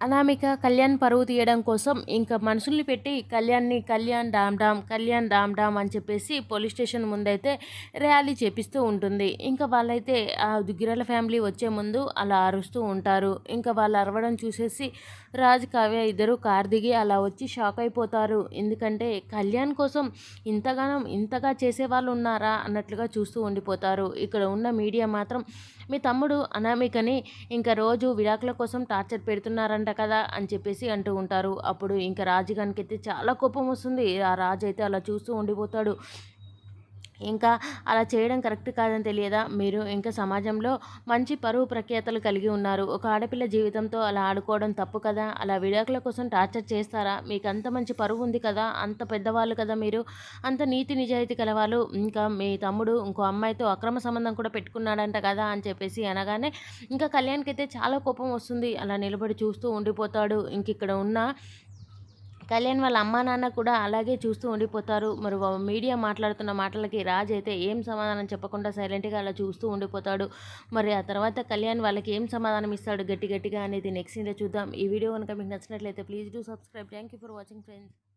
అనామిక కళ్యాణ్ పరువు తీయడం కోసం ఇంకా మనుషుల్ని పెట్టి కళ్యాణ్ని Kalyan dam dam Kalyan dam dam అని చెప్పేసి పోలీస్ స్టేషన్ ముందైతే ర్యాలీ చేపిస్తూ ఉంటుంది. ఇంకా వాళ్ళైతే ఆ దుగ్గిరాల ఫ్యామిలీ వచ్చే ముందు అలా అరుస్తూ ఉంటారు. ఇంకా వాళ్ళు అరవడం చూసేసి రాజ్ కావ్య ఇద్దరు కార్ దిగి అలా వచ్చి షాక్ అయిపోతారు. ఎందుకంటే కళ్యాణ్ కోసం ఇంతగానం ఇంతగా చేసేవాళ్ళు ఉన్నారా అన్నట్లుగా చూస్తూ ఉండిపోతారు. ఇక్కడ ఉన్న మీడియా మాత్రం మీ తమ్ముడు అనామికని ఇంకా రోజు విడాకుల కోసం టార్చర్ పెడుతున్నారంట అంట కదా అని చెప్పేసి అంటూ ఉంటారు. అప్పుడు ఇంకా రాజుగానికి అయితే చాలా కోపం వస్తుంది. ఆ రాజు అయితే అలా చూస్తూ ఉండిపోతాడు. ఇంకా అలా చేయడం కరెక్ట్ కాదని తెలియదా? మీరు ఇంకా సమాజంలో మంచి పరువు ప్రఖ్యాతలు కలిగి ఉన్నారు. ఒక ఆడపిల్ల జీవితంతో అలా ఆడుకోవడం తప్పు కదా? అలా విడాకుల కోసం టార్చర్ చేస్తారా? మీకు అంత మంచి పరువు ఉంది కదా? అంత పెద్దవాళ్ళు కదా మీరు? అంత నీతి నిజాయితీ కలవాళ్ళు ఇంకా మీ తమ్ముడు ఇంకో అమ్మాయితో అక్రమ సంబంధం కూడా పెట్టుకున్నాడంట కదా అని చెప్పేసి అనగానే ఇంకా కళ్యాణ్కి అయితే చాలా కోపం వస్తుంది. అలా నిలబడి చూస్తూ ఉండిపోతాడు. ఇంక ఇక్కడ ఉన్న కళ్యాణ్ వాళ్ళ అమ్మా నాన్న కూడా అలాగే చూస్తూ ఉండిపోతారు. మరి మీడియా మాట్లాడుతున్న మాటలకి రాజ్ అయితే ఏం సమాధానం చెప్పకుండా సైలెంట్గా అలా చూస్తూ ఉండిపోతాడు. మరి ఆ తర్వాత కళ్యాణ్ వాళ్ళకి ఏం సమాధానం ఇస్తాడు గట్టి గట్టిగా అనేది నెక్స్ట్ చూద్దాం. ఈ వీడియో కనుక మీకు నచ్చినట్లయితే please do subscribe. Thank you for watching friends.